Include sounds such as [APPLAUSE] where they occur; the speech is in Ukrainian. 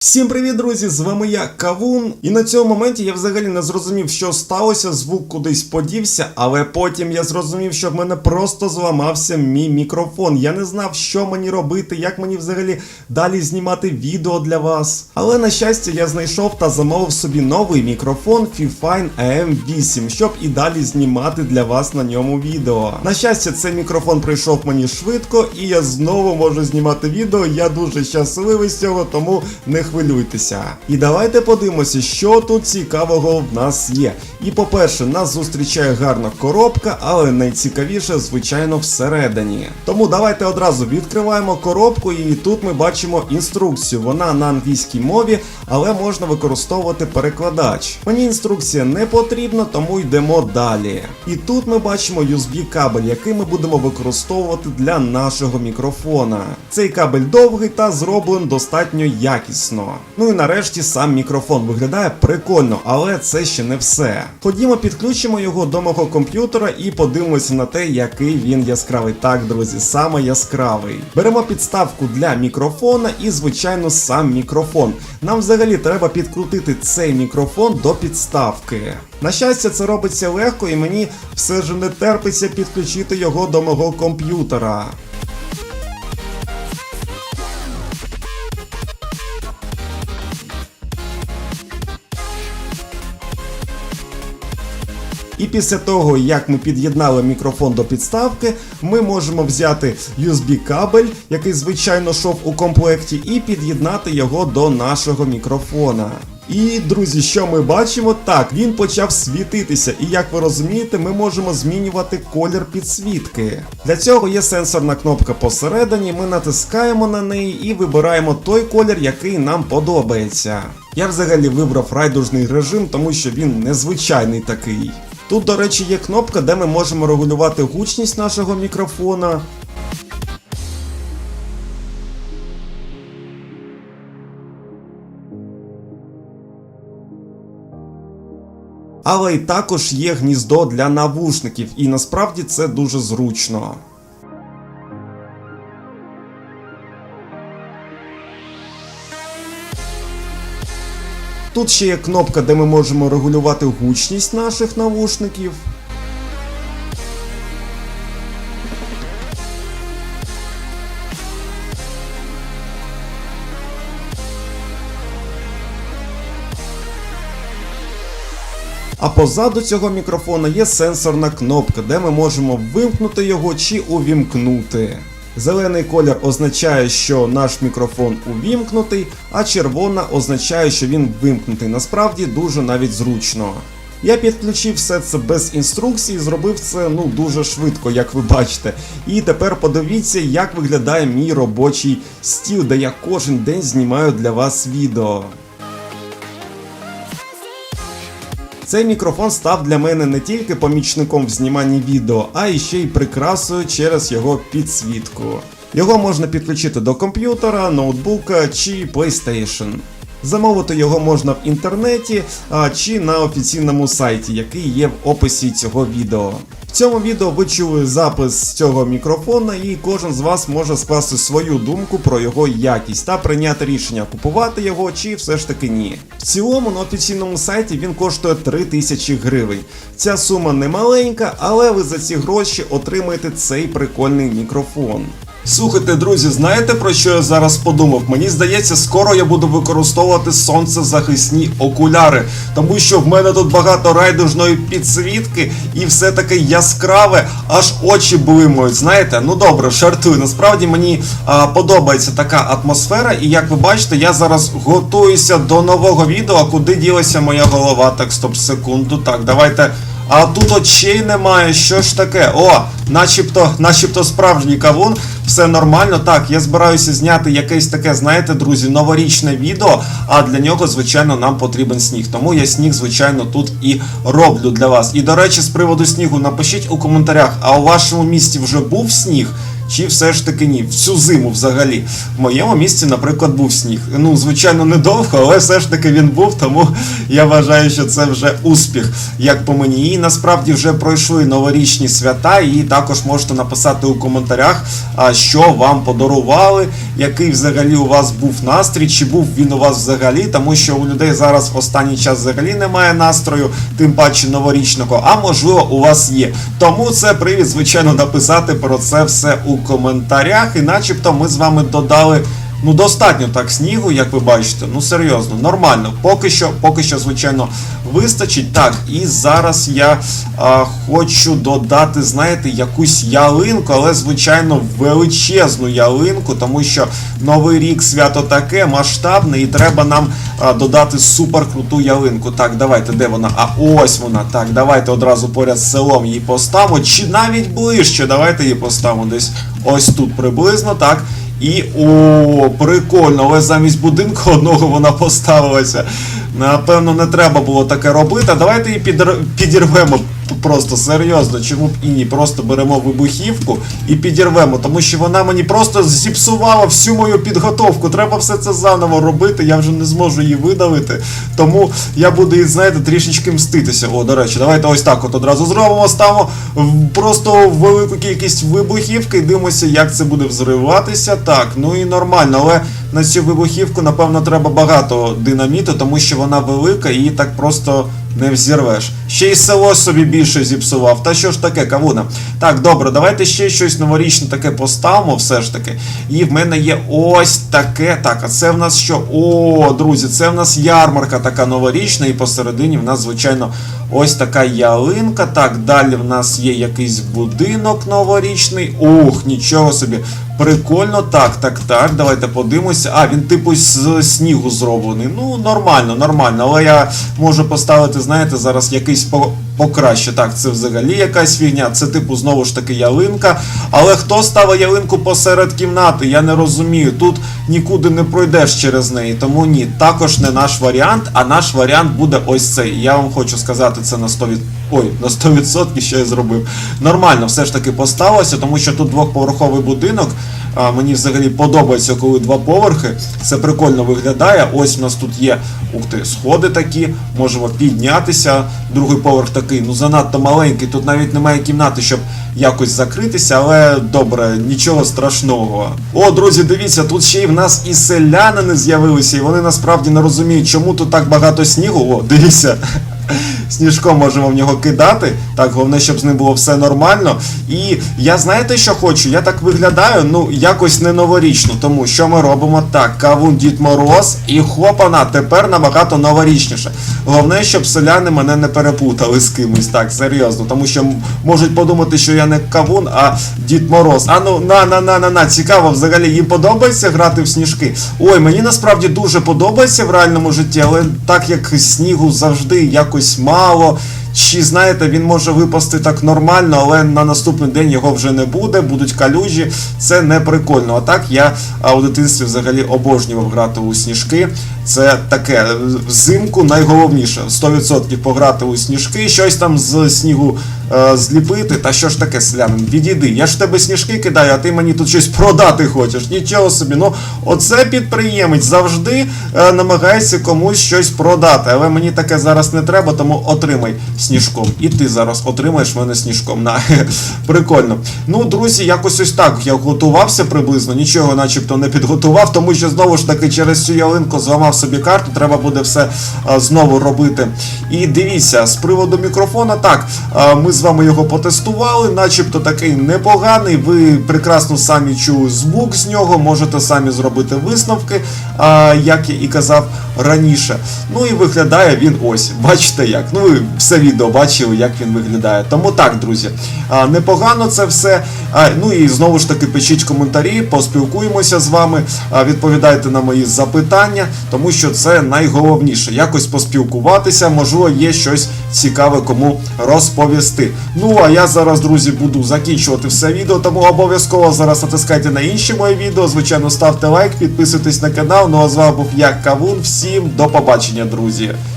Всім привіт, друзі! З вами я Кавун. І на цьому моменті я взагалі не зрозумів, що сталося, звук кудись подівся, але потім я зрозумів, що в мене просто зламався мій мікрофон. Я не знав, що мені робити, як мені взагалі далі знімати відео для вас. Але на щастя, я знайшов та замовив собі новий мікрофон Fifine AM8, щоб і далі знімати для вас на ньому відео. На щастя, цей мікрофон прийшов мені швидко, і я знову можу знімати відео. Я дуже щасливий з цього, тому не хвилюйтеся. І давайте подивимося, що тут цікавого в нас є. І по-перше, нас зустрічає гарна коробка, але найцікавіше, звичайно, всередині. Тому давайте одразу відкриваємо коробку, і тут ми бачимо інструкцію. Вона на англійській мові, але можна використовувати перекладач. Мені інструкція не потрібна, тому йдемо далі. І тут ми бачимо USB кабель, який ми будемо використовувати для нашого мікрофона. Цей кабель довгий та зроблений достатньо якісно. Ну і нарешті сам мікрофон виглядає прикольно, але це ще не все. Ходімо, підключимо його до мого комп'ютера і подивимося на те, який він яскравий. Так, друзі, саме яскравий. Беремо підставку для мікрофона і, звичайно, сам мікрофон. Нам взагалі треба підкрутити цей мікрофон до підставки. На щастя, це робиться легко, і мені все ж не терпиться підключити його до мого комп'ютера. І після того, як ми під'єднали мікрофон до підставки, ми можемо взяти USB кабель, який звичайно йшов у комплекті, і під'єднати його до нашого мікрофона. І, друзі, що ми бачимо? Так, він почав світитися, і як ви розумієте, ми можемо змінювати колір підсвітки. Для цього є сенсорна кнопка посередині, ми натискаємо на неї і вибираємо той колір, який нам подобається. Я взагалі вибрав райдужний режим, тому що він незвичайний такий. Тут, до речі, є кнопка, де ми можемо регулювати гучність нашого мікрофона. Але й також є гніздо для навушників, і насправді це дуже зручно. Тут ще є кнопка, де ми можемо регулювати гучність наших навушників. А позаду цього мікрофона є сенсорна кнопка, де ми можемо вимкнути його чи увімкнути. Зелений колір означає, що наш мікрофон увімкнутий, а червона означає, що він вимкнутий. Насправді дуже навіть зручно. Я підключив все це без інструкції, зробив це ну дуже швидко, як ви бачите. І тепер подивіться, як виглядає мій робочий стіл, де я кожен день знімаю для вас відео. Цей мікрофон став для мене не тільки помічником в зніманні відео, а і ще й прикрасою через його підсвітку. Його можна підключити до комп'ютера, ноутбука чи PlayStation. Замовити його можна в інтернеті а, чи на офіційному сайті, який є в описі цього відео. В цьому відео ви чули запис цього мікрофона, і кожен з вас може скласти свою думку про його якість та прийняти рішення, купувати його чи все ж таки ні. В цілому на офіційному сайті він коштує 3000 гривень. Ця сума не маленька, але ви за ці гроші отримаєте цей прикольний мікрофон. Слухайте, друзі, знаєте про що я зараз подумав? Мені здається, скоро я буду використовувати сонцезахисні окуляри, тому що в мене тут багато райдужної підсвітки і все таке яскраве, аж очі блимають. Знаєте, ну добре, жартую. Насправді мені а, подобається така атмосфера, і як ви бачите, я зараз готуюся до нового відео. Куди ділася моя голова? Так, стоп, секунду. Так, давайте. А тут очей немає, що ж таке? О, начебто, начебто справжній кавун, все нормально. Так, я збираюся зняти якесь таке, знаєте, друзі, новорічне відео, а для нього, звичайно, нам потрібен сніг. Тому я сніг, звичайно, тут і роблю для вас. І до речі, з приводу снігу напишіть у коментарях, а у вашому місті вже був сніг? Чи все ж таки ні. Всю зиму взагалі. В моєму місці, наприклад, був сніг. Ну, звичайно, недовго, але все ж таки він був, тому я вважаю, що це вже успіх, як по мені. І насправді вже пройшли новорічні свята, і також можете написати у коментарях, що вам подарували, який взагалі у вас був настрій, чи був він у вас взагалі, тому що у людей зараз в останній час взагалі немає настрою, тим паче новорічного, а можливо у вас є. Тому це привід, звичайно, написати про це все у коментарях. І начебто ми з вами додали. Ну, достатньо так снігу, як ви бачите. Ну серйозно, нормально. Поки що, поки що, звичайно, вистачить. Так, і зараз я а, хочу додати, знаєте, якусь ялинку, але, звичайно, величезну ялинку, тому що новий рік свято таке масштабне, і треба нам а, додати суперкруту ялинку. Так, давайте, де вона? А ось вона. Так, давайте одразу поряд з селом її поставимо. Чи навіть ближче. Давайте її поставимо десь ось тут приблизно, так. І о, прикольно, але замість будинку одного вона поставилася. Напевно, не треба було таке робити. Давайте її підірвемо просто серйозно. Чому б і ні? Просто беремо вибухівку і підірвемо, тому що вона мені просто зіпсувала всю мою підготовку. Треба все це заново робити. Я вже не зможу її видавити. Тому я буду її, знаєте, трішечки мститися. О, до речі, давайте ось так от одразу зробимо. Ставимо просто велику кількість вибухівки дивимося, як це буде взриватися. Так, ну і нормально, але на цю вибухівку, напевно, треба багато динаміту, тому що вона велика і її так просто не взірвеш. Ще й село собі більше зіпсував. Та що ж таке, кавуна? Так, добре, давайте ще щось новорічне таке поставимо, все ж таки. І в мене є ось таке. Так, а це в нас що? О, друзі, це в нас ярмарка така новорічна, і посередині в нас, звичайно, ось така ялинка. Так, далі в нас є якийсь будинок новорічний. Ух, нічого собі. Прикольно, так, так, так. Давайте подивимося. А, він типу з снігу зроблений. Ну, нормально, нормально. Але я можу поставити, знаєте, зараз якийсь по. Покраще, так, це взагалі якась фігня, це типу знову ж таки ялинка. Але хто ставить ялинку посеред кімнати? Я не розумію. Тут нікуди не пройдеш через неї. Тому ні, також не наш варіант, а наш варіант буде ось цей. Я вам хочу сказати це на 100%. Ой, на 100% що я зробив. Нормально, все ж таки поставилося, тому що тут двохповерховий будинок. А, мені взагалі подобається, коли два поверхи. Це прикольно виглядає. Ось у нас тут є ух ти, сходи такі, можемо піднятися. Другий поверх такий, ну занадто маленький. Тут навіть немає кімнати, щоб якось закритися, але добре, нічого страшного. О, друзі, дивіться, тут ще й в нас і селянини з'явилися, і вони насправді не розуміють, чому тут так багато снігу. О, дивіться. Сніжком можемо в нього кидати. Так, головне, щоб з ним було все нормально. І я знаєте, що хочу? Я так виглядаю, ну, якось не новорічно. Тому що ми робимо так, кавун Дід Мороз і хопана, тепер набагато новорічніше. Головне, щоб селяни мене не перепутали з кимось. Так, серйозно, тому що можуть подумати, що я не кавун, а Дід Мороз. А ну на на на на на цікаво, взагалі їм подобається грати в сніжки. Ой, мені насправді дуже подобається в реальному житті, але так як снігу завжди якось мало. Чи знаєте, він може випасти так нормально, але на наступний день його вже не буде, будуть калюжі. Це не прикольно. А так я у дитинстві взагалі обожнював грати у сніжки. Це таке взимку найголовніше 100% пограти у сніжки, щось там з снігу е, зліпити. Та що ж таке, селянин, відійди. Я ж тебе сніжки кидаю, а ти мені тут щось продати хочеш. Нічого собі. Ну, оце підприємець завжди е, намагається комусь щось продати. Але мені таке зараз не треба, тому отримай сніжком. І ти зараз отримаєш мене сніжком. На [LAUGHS] прикольно. Ну, друзі, якось ось так. Я готувався приблизно, нічого, начебто, не підготував, тому що знову ж таки через цю ялинку зламав собі карту. Треба буде все а, знову робити. І дивіться, з приводу мікрофона, так, а, ми з вами його потестували, начебто такий непоганий. Ви прекрасно самі чули звук з нього, можете самі зробити висновки, як я і казав раніше. Ну і виглядає він ось. Бачите як? Ну ви все відео бачили, як він виглядає. Тому так, друзі, непогано це все. Ну і знову ж таки пишіть коментарі, поспілкуємося з вами, відповідайте на мої запитання, тому що це найголовніше. Якось поспілкуватися, можливо, є щось цікаве кому розповісти. Ну а я зараз, друзі, буду закінчувати все відео, тому обов'язково зараз натискайте на інші мої відео. Звичайно, ставте лайк, підписуйтесь на канал. Ну а з вами був я Кавун. Всім до побачення, друзі.